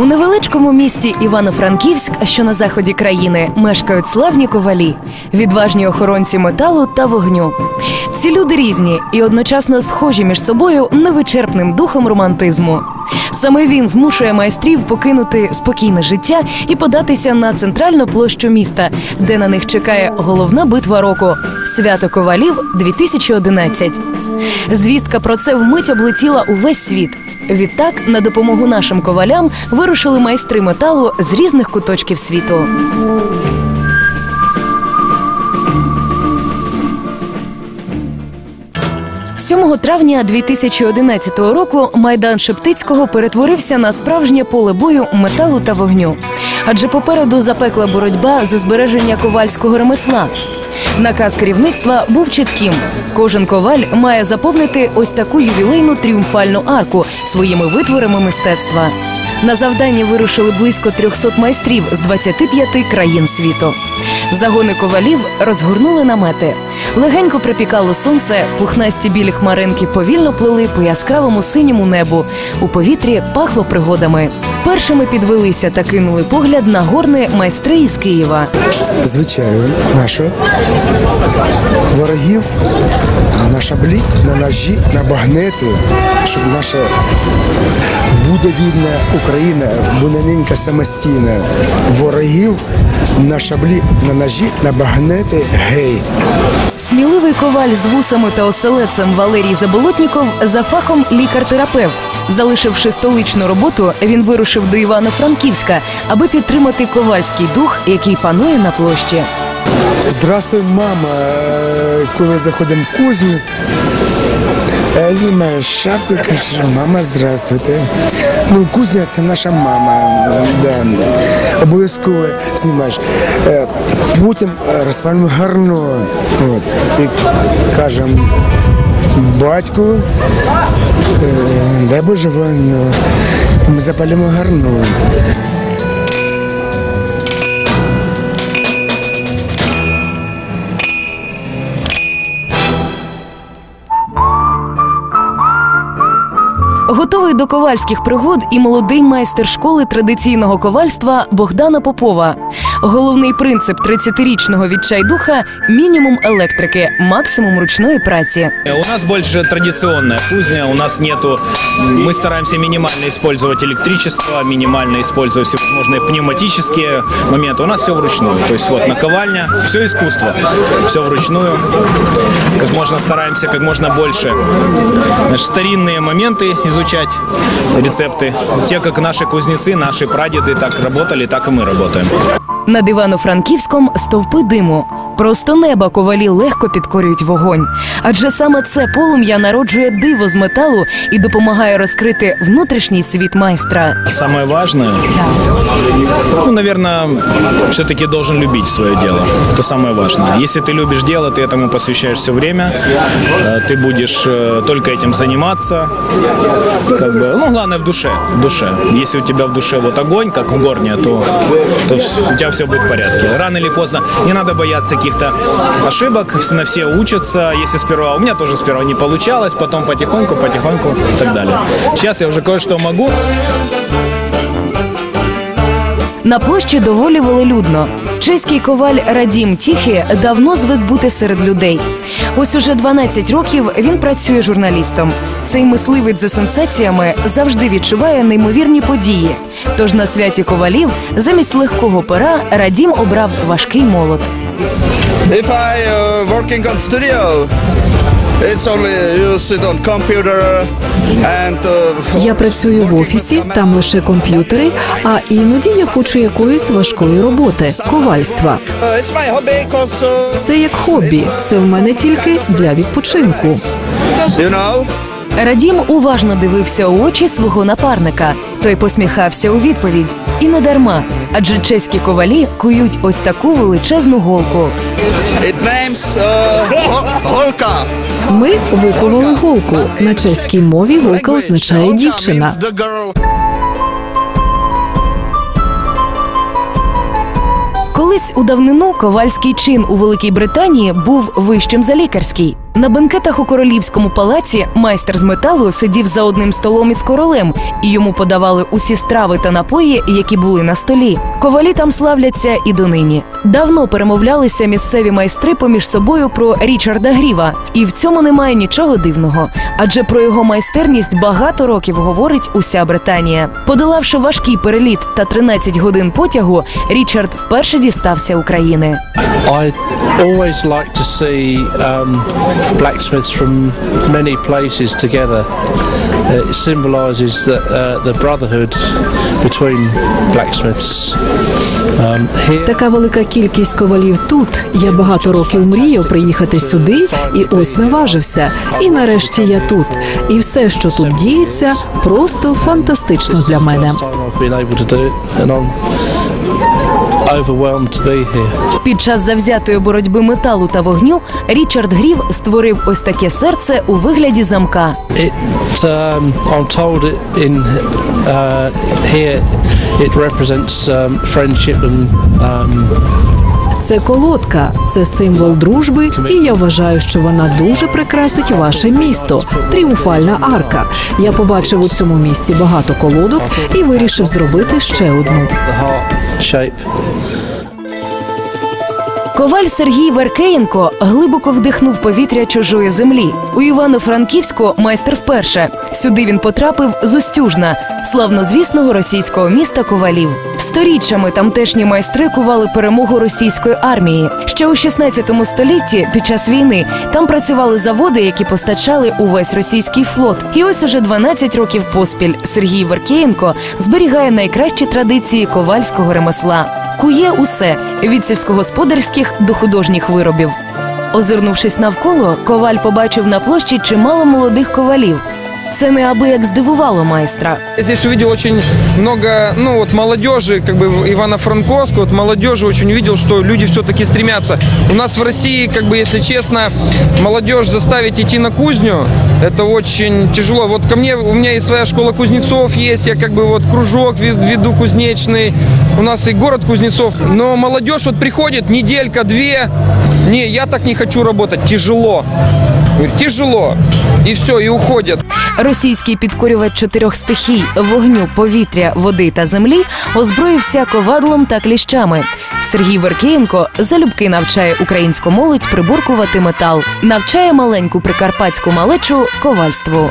У невеличкому місті Івано-Франківськ, що на заході країни, мешкають славні ковалі, відважні охоронці металу та вогню. Ці люди різні і одночасно схожі між собою невичерпним духом романтизму. Саме він змушує майстрів покинути спокійне життя і податися на центральну площу міста, де на них чекає головна битва року свято ковалів 2011. Звістка про це вмить облетіла увесь світ. Відтак, на допомогу нашим ковалям вирушили майстри металу з різних куточків світу. – 7 травня 2011 року майдан Шептицького перетворився на справжнє поле бою металу та вогню. Адже попереду запекла боротьба за збереження ковальського ремесла. Наказ керівництва був чітким: кожен коваль має заповнити ось таку ювілейну тріумфальну арку своїми витворами мистецтва. На завдання вирушили близько 300 майстрів з 25 країн світу. Загони ковалів розгорнули намети. Легенько припікало сонце, пухнасті білі хмаринки повільно плили по яскравому синьому небу. У повітрі пахло пригодами. Першими підвелися та кинули погляд на горни майстри із Києва. звичайно, нашого ворогів на шаблі, на ножі, на багнети, щоб наша будовільна Україна була ненька самостійна. Ворогів на шаблі, на ножі, на багнети гей. Сміливий коваль з вусами та оселедцем Валерій Заболотніков за фахом лікар-терапевт. Залишивши столичну роботу, він вирушив до Івано-Франківська, аби підтримати ковальський дух, який панує на площі. Здравствуй, мама. Е, Коли заходимо в кузню, е, знімаєш шапку, кажеш, мама, здравствуйте. Ну, кузня це наша мама. Да. Обов'язково знімаєш. Е, Потім е, розпалюємо гарно. От. І кажемо батьку, дай Боже вогню. Ми запалимо гарно. Готовий до ковальських пригод і молодий майстер школи традиційного ковальства Богдана Попова. Головний принцип 30-річного відчайдуха мінімум електрики, максимум ручної праці. У нас больше традиционная кузня, у нас нету... Мы стараемся минимально использовать электричество, минимально использовать всевозможные пневматические моменты. У нас все вручную. То есть вот наковальня, все искусство, все вручную. Как можно стараемся, как можно больше значит, старинные моменты изучать, рецепты. Те, как наши кузнецы, наши прадеды так работали, так и мы работаем. Над Івано-Франківськом стовпи диму. Просто неба ковалі легко підкорюють вогонь. Адже саме це полум'я народжує диво з металу і допомагає розкрити внутрішній світ майстра. Самое важное, ну, наверное, все-таки должен любить свое дело. Это самое важное. Если ты любишь дело, ты этому посвящаешь все время, э, ты будешь э, только этим заниматься. Как бы, ну, главное в душе, в душе. Если у тебя в душе вот огонь, как в горне, то, то вс- у тебя все будет в порядке. Рано или поздно не надо бояться каких-то ошибок, все на все учатся. Если сперва, у меня тоже сперва не получалось, потом потихоньку, потихоньку и так далее. Сейчас я уже кое-что могу, На площі доволі волелюдно. Чеський коваль Радім Тіхі давно звик бути серед людей. Ось уже 12 років він працює журналістом. Цей мисливець за сенсаціями завжди відчуває неймовірні події. Тож на святі ковалів замість легкого пера Радім обрав важкий молот. If I uh, working on studio, it's only you sit on computer and uh, Я працюю в офісі, там лише комп'ютери, а іноді я хочу якоїсь важкої роботи, ковальства. uh, it's my hobby because uh, Це як хобі. Це в мене тільки для відпочинку. you know. Радім уважно дивився у очі свого напарника. Той посміхався у відповідь. І не дарма, адже чеські ковалі кують ось таку величезну голку. It names uh, Holka. Ми виковали голку. На чеській мові голка означає дівчина. Колись у давнину ковальський чин у Великій Британії був вищим за лікарський. На бенкетах у королівському палаці майстер з металу сидів за одним столом із королем, і йому подавали усі страви та напої, які були на столі. Ковалі там славляться і донині. Давно перемовлялися місцеві майстри поміж собою про Річарда Гріва, і в цьому немає нічого дивного, адже про його майстерність багато років говорить уся Британія. Подолавши важкий переліт та 13 годин потягу, Річард вперше дістався України. I always like to see um, blacksmiths from many places together. It symbolises that, uh, the brotherhood between blacksmiths. Um, here, Така велика кількість ковалів тут. Я багато років мріяв приїхати сюди, і ось наважився. І нарешті я тут. І все, що тут діється, просто фантастично для мене. To be here. Під час завзятої боротьби металу та вогню Річард Грів створив ось таке серце у вигляді замка. It, um, I'm told it in uh, here it represents um, friendship and um, Це колодка, це символ дружби, і я вважаю, що вона дуже прикрасить ваше місто. Тріумфальна арка. Я побачив у цьому місці багато колодок і вирішив зробити ще одну. Коваль Сергій Веркеєнко глибоко вдихнув повітря чужої землі. У Івано-Франківську майстер вперше. Сюди він потрапив з Устюжна, славнозвісного російського міста ковалів. Сторіччями тамтешні майстри кували перемогу російської армії. Ще у 16 столітті, під час війни, там працювали заводи, які постачали увесь російський флот. І ось уже 12 років поспіль Сергій Веркеєнко зберігає найкращі традиції ковальського ремесла. Кує усе від сільськогосподарських до художніх виробів. Озирнувшись навколо, коваль побачив на площі чимало молодих ковалів. Це неабияк здивувало майстра. Я здесь увидел очень много, ну вот молодежи, как бы в Ивано-Франковск, вот молодежи очень увидел, что люди все-таки стремятся. У нас в России, как бы, если честно, молодежь заставить идти на кузню, это очень тяжело. Вот ко мне, у меня и своя школа кузнецов есть, я как бы вот кружок ве- веду кузнечный, у нас и город кузнецов. Но молодежь вот приходит, неделька, две, не, я так не хочу работать, тяжело. Говорю, тяжело. И все, и уходят. Російський підкорювач чотирьох стихій вогню, повітря, води та землі озброївся ковадлом та кліщами. Сергій Веркієнко залюбки навчає українську молодь приборкувати метал, навчає маленьку прикарпатську малечу ковальству.